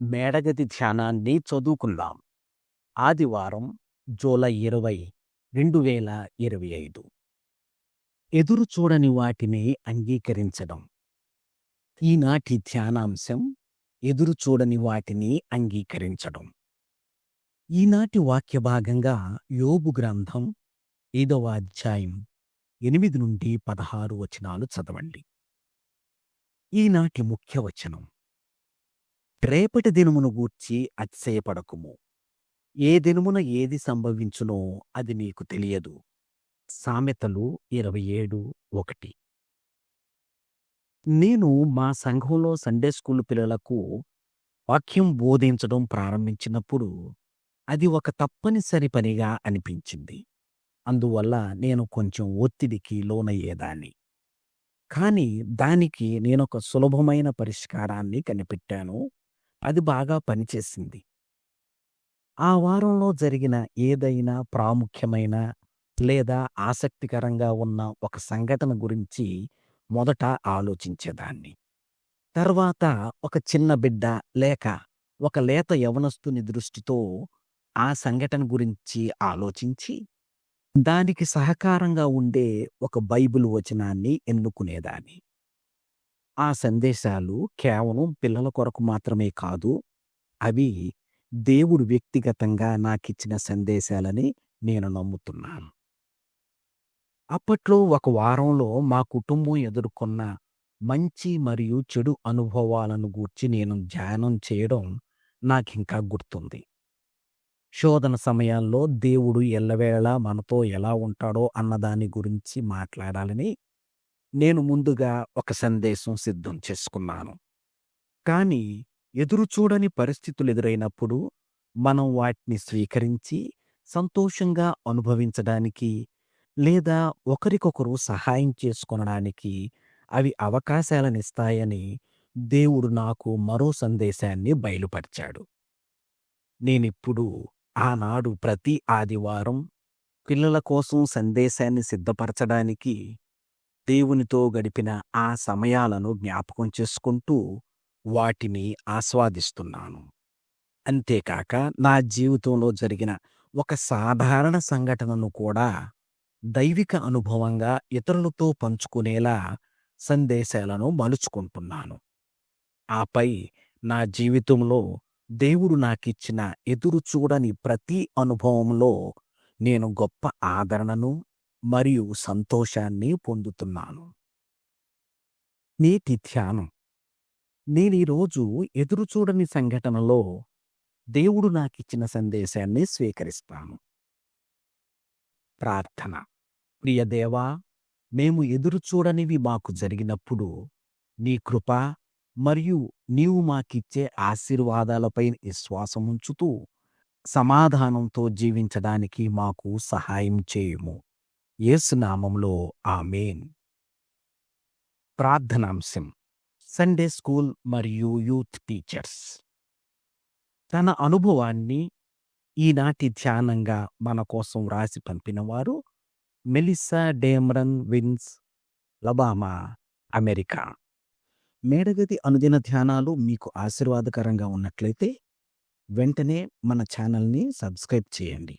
మేడగది ధ్యానాన్ని చదువుకుందాం. ఆదివారం జూలై ఇరవై రెండు వేల ఇరవై ఐదు. ఎదురు చూడని వాటిని అంగీకరించడం. ఈనాటి ధ్యానాంశం ఎదురు చూడని వాటిని అంగీకరించడం. ఈనాటి వాక్య భాగంగా యోబు గ్రంథం ఐదవ అధ్యాయం ఎనిమిది నుండి పదహారు వచనాలు చదవండి. ఈనాటి ముఖ్య వచనం రేపటి దినమును గూర్చి అతిశయపడకుము. ఏ దినమున ఏది సంభవించునో అది నీకు తెలియదు. సామెతలు ఇరవై ఏడు ఒకటి. నేను మా సంఘంలో సండే స్కూల్ పిల్లలకు వాక్యం బోధించడం ప్రారంభించినప్పుడు అది ఒక తప్పనిసరి పనిగా అనిపించింది. అందువల్ల నేను కొంచెం ఒత్తిడికి లోనయ్యేదాన్ని. కానీ దానికి నేనొక సులభమైన పరిష్కారాన్ని కనిపెట్టాను. అది బాగా పనిచేసింది. ఆ వారంలో జరిగిన ఏదైనా ప్రాముఖ్యమైన లేదా ఆసక్తికరంగా ఉన్న ఒక సంఘటన గురించి మొదట ఆలోచించేదాన్ని. తర్వాత ఒక చిన్న బిడ్డ లేక ఒక లేత యవనస్తుని దృష్టితో ఆ సంఘటన గురించి ఆలోచించి దానికి సహకారంగా ఉండే ఒక బైబిల్ వచనాన్ని ఎన్నుకునేదాన్ని. ఆ సందేశాలు కేవలం పిల్లల కొరకు మాత్రమే కాదు అవి దేవుడు వ్యక్తిగతంగా నాకిచ్చిన సందేశాలని నేను నమ్ముతున్నాను. అప్పట్లో ఒక వారంలో మా కుటుంబం ఎదుర్కొన్న మంచి మరియు చెడు అనుభవాలను గూర్చి నేను ధ్యానం చేయడం నాకింకా గుర్తుంది. శోధన సమయాల్లో దేవుడు ఎల్లవేళ మనతో ఎలా ఉంటాడో అన్నదాని గురించి మాట్లాడాలని నేను ముందుగా ఒక సందేశం సిద్ధం చేసుకున్నాను. కానీ ఎదురుచూడని పరిస్థితులు ఎదురైనప్పుడు మనం వాటిని స్వీకరించి సంతోషంగా అనుభవించడానికి లేదా ఒకరికొకరు సహాయం చేసుకొనడానికి అవి అవకాశాలనిస్తాయని దేవుడు నాకు మరో సందేశాన్ని బయలుపరిచాడు. నేనిప్పుడు ఆనాడు ప్రతి ఆదివారం పిల్లల కోసం సందేశాన్ని సిద్ధపరచడానికి దేవునితో గడిపిన ఆ సమయాలను జ్ఞాపకం చేసుకుంటూ వాటిని ఆస్వాదిస్తున్నాను. అంతేకాక నా జీవితంలో జరిగిన ఒక సాధారణ సంఘటనను కూడా దైవిక అనుభవంగా ఇతరులతో పంచుకునేలా సందేశాలను మలుచుకుంటున్నాను. ఆపై నా జీవితంలో దేవుడు నాకిచ్చిన ఎదురు చూడని ప్రతి అనుభవంలో నేను గొప్ప ఆదరణను మరియు సంతోషాన్ని పొందుతున్నాను. నీటి ధ్యానం. నేనీరోజు ఎదురుచూడని సంఘటనలో దేవుడు నాకిచ్చిన సందేశాన్ని స్వీకరిస్తాను. ప్రార్థన. ప్రియదేవా మేము ఎదురుచూడనివి మాకు జరిగినప్పుడు నీ కృప మరియు నీవు మాకిచ్చే ఆశీర్వాదాలపై విశ్వాసం ఉంచుతూ సమాధానంతో జీవించడానికి మాకు సహాయం చేయుము. ఏసునామంలో ఆమెన్. ప్రార్థనాంశం. సండే స్కూల్ మరియు యూత్ టీచర్స్. తన అనుభవాన్ని ఈనాటి ధ్యానంగా మన కోసం వ్రాసి పంపినవారు Melissa Damron Vincent Alabama America. మేడగది అనుదిన ధ్యానాలు మీకు ఆశీర్వాదకరంగా ఉన్నట్లయితే వెంటనే మన ఛానల్ని సబ్స్క్రైబ్ చేయండి.